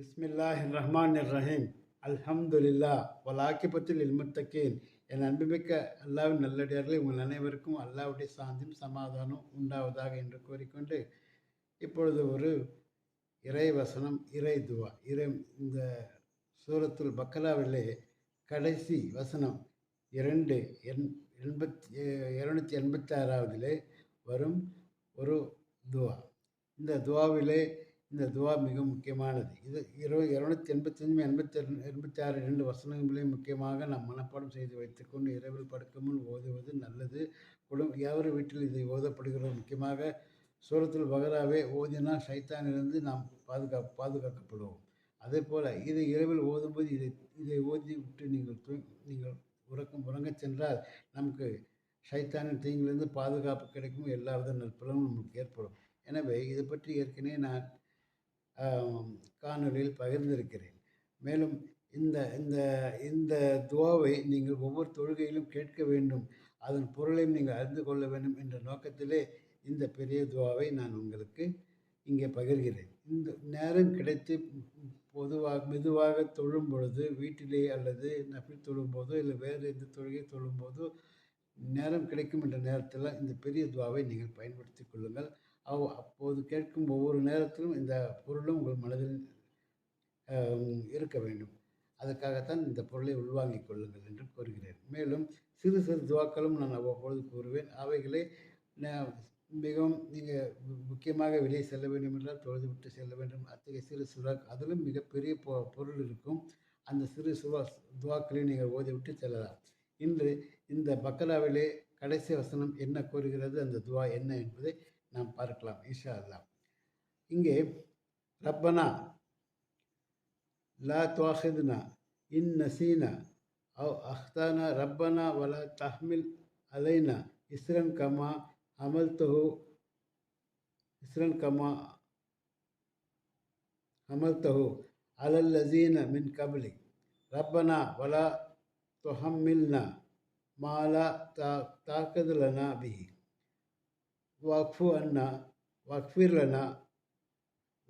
பிஸ்மில்லாஹ் ரஹ்மான் ரஹீம் அல்ஹம்துலில்லா வலாக்கிபத்தில் இல்முத்தக்கீன் என் அன்புமிக்க அல்லாவின் நல்லடியார்களே உங்கள் அனைவருக்கும் அல்லாவுடைய சாந்தியும் சமாதானம் உண்டாவதாக என்று கூறிக்கொண்டு இப்பொழுது ஒரு இறை வசனம் இறை துவா இறை இந்த சூரத்துல் பக்கலாவிலே கடைசி வசனம் இரண்டு எண் எண்பத்தி இரநூத்தி எண்பத்தி ஆறாவதிலே வரும் ஒரு துவா. இந்த துவாவிலே இந்த துவா மிக முக்கியமானது. இது இருபது இரநூத்தி எண்பத்தஞ்சு எண்பத்தி எண்பத்தி ஆறு இரண்டு வசனங்களையும் முக்கியமாக நாம் மனப்பாடம் செய்து வைத்துக்கொண்டு இரவில் படுக்கும் முன் ஓதுவது நல்லது. குடும் எவர் வீட்டில் இதை ஓதப்படுகிறது முக்கியமாக சூரத்தில் பகராவே ஓதினால் சைத்தானிலிருந்து நாம் பாதுகா பாதுகாக்கப்படுவோம். அதே போல் இதை இரவில் ஓதும்போது இதை இதை ஓதி விட்டு நீங்கள் தூ நீங்கள் உறக்கம் உறங்கச் சென்றால் நமக்கு சைத்தானின் தீங்கிலிருந்து பாதுகாப்பு கிடைக்கும். எல்லா வித நற்பலனும் நமக்கு ஏற்படும். எனவே இது பற்றி ஏற்கனவே நான் காணொலியில் பகிர்ந்திருக்கிறேன். மேலும் இந்த இந்த இந்த துவாவை நீங்கள் ஒவ்வொரு தொழுகையிலும் கேட்க வேண்டும். அதன் பொருளையும் நீங்கள் அறிந்து கொள்ள வேண்டும் என்ற நோக்கத்திலே இந்த பெரிய துவாவை நான் உங்களுக்கு இங்கே பகிர்கிறேன். இந்த நேரம் கிடைத்து பொதுவாக மெதுவாக தொழும் பொழுது வீட்டிலே அல்லது நபில் தொழும்போதோ இல்லை வேறு எந்த தொழுகை தொழும்போதோ நேரம் கிடைக்கும் என்ற நேரத்தில் இந்த பெரிய துவாவை நீங்கள் பயன்படுத்தி கொள்ளுங்கள். அவ் அப்போது கேட்கும் ஒவ்வொரு நேரத்திலும் இந்த பொருளும் உங்கள் மனதில் இருக்க வேண்டும். அதற்காகத்தான் இந்த பொருளை உள்வாங்கிக் கொள்ளுங்கள் என்று கூறுகிறேன். மேலும் சிறு சிறு துவாக்களும் நான் அவ்வப்பொழுது கூறுவேன். அவைகளை மிகவும் நீங்கள் முக்கியமாக வெளியே செல்ல வேண்டும் என்றால் தொழுது விட்டு செல்ல வேண்டும். அத்தகைய சிறு சுறா அதிலும் மிகப்பெரிய பொ பொருள் இருக்கும். அந்த சிறு சுவா துவாக்களை நீங்கள் ஓதிவிட்டு செல்லலாம். இன்று இந்த பக்கலாவிலே கடைசி வசனம் என்ன கூறுகிறது? அந்த துவா என்ன என்பதை நாம் பார்க்கலாம். ஈஷா அல்லா இங்கே ரப்பனா லா துவாஹிதுனா இன் நசீனா அவ் அஹ்தானா ரப்பனா வலா தஹ்மில் அலைனா இஸ்ரன் கமா அமல் தொஹு இஸ்ரன் கமா அமல் தொஹு அலல்லசீன மின் கபலி. ரப்பனா வலா தொஹம்மில்னா மாலா தா தாக்குதலனா பிஹி. வாக்ஃபு அண்ணா வக்ஃபிர்லனா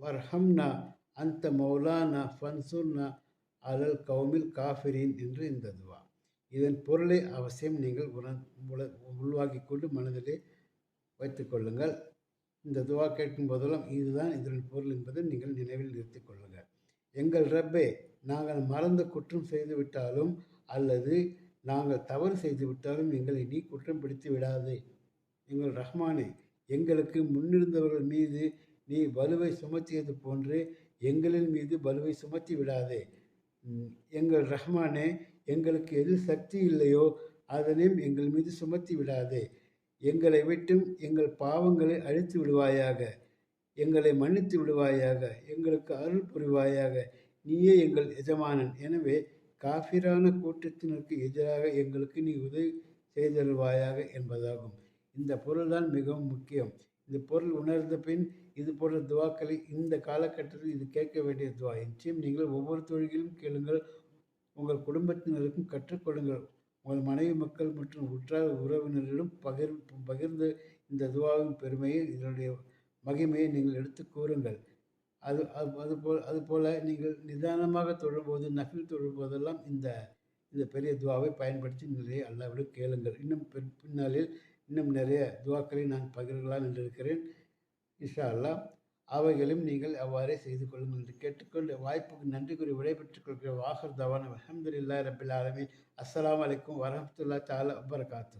வர்ஹம்னா அந்த மௌலானா ஃபன்சுன்னா அலல் கௌமில் காஃபிரின் என்று இந்த துவா. இதன் பொருளை அவசியம் நீங்கள் உணர் உள்வாக்கி கொண்டு மனதிலே வைத்துக்கொள்ளுங்கள் இந்த துவா கேட்கும் போதெல்லாம் இதுதான் இதன் பொருள் என்பதை நீங்கள் நினைவில் நிறுத்திக் கொள்ளுங்கள். எங்கள் ரப்பே நாங்கள் மறந்து குற்றம் செய்துவிட்டாலும் அல்லது நாங்கள் தவறு செய்துவிட்டாலும் எங்களை நீ குற்றம் பிடித்து விடாதே. எங்கள் ரஹ்மானே எங்களுக்கு முன்னிருந்தவர்கள் மீது நீ வலுவை சுமத்தியது போன்று எங்களின் மீது வலுவை சுமத்தி விடாதே. எங்கள் ரஹ்மானே எங்களுக்கு எது சக்தி இல்லையோ அதனையும் எங்கள் மீது சுமத்தி விடாதே. எங்களை விட்டும் எங்கள் பாவங்களை அழித்து விடுவாயாக. எங்களை மன்னித்து விடுவாயாக. எங்களுக்கு அருள் புரிவாயாக. நீயே எங்கள் எஜமானன். எனவே காஃபிரான கூட்டத்தினருக்கு எதிராக எங்களுக்கு நீ உதவி செய்தருவாயாக என்பதாகும். இந்த பொருள் தான் மிகவும் முக்கியம். இந்த பொருள் உணர்ந்த பின் இது போன்ற துவாக்களை இந்த காலகட்டத்தில் இது கேட்க வேண்டிய துவா. நிச்சயம் நீங்கள் ஒவ்வொரு தொழிலும் கேளுங்கள். உங்கள் குடும்பத்தினருக்கும் கற்றுக்கொடுங்கள் உங்கள் மனைவி மக்கள் மற்றும் உற்றார் உறவினரிடம் பகிர் பகிர்ந்து இந்த துவாவின் பெருமையை இதனுடைய மகிமையை நீங்கள் எடுத்து கூறுங்கள். அது அதுபோல் அதுபோல் நீங்கள் நிதானமாக தொழும்போது நஃபில் தொழும்போதெல்லாம் இந்த இந்த பெரிய துவாவை பயன்படுத்தி நிலையை அல்லாவிடம் கேளுங்கள். இன்னும் பின்னாளில் இன்னும் நிறைய துவாக்களை நான் பகிர்கலாம் என்று இருக்கிறேன். இஷா அல்லா அவைகளும் நீங்கள் அவ்வாறே செய்து கொள்ளுங்கள் என்று கேட்டுக்கொண்டு வாய்ப்புக்கு நன்றி கூறி விடைபெற்றுக் கொள்கிற வாகர் தவான் அஹமதுல்லா ரபில் ஆலமின். அஸ்லாம் வலைக்கம் வரமத்துல்லா தாலா வபரகாத்து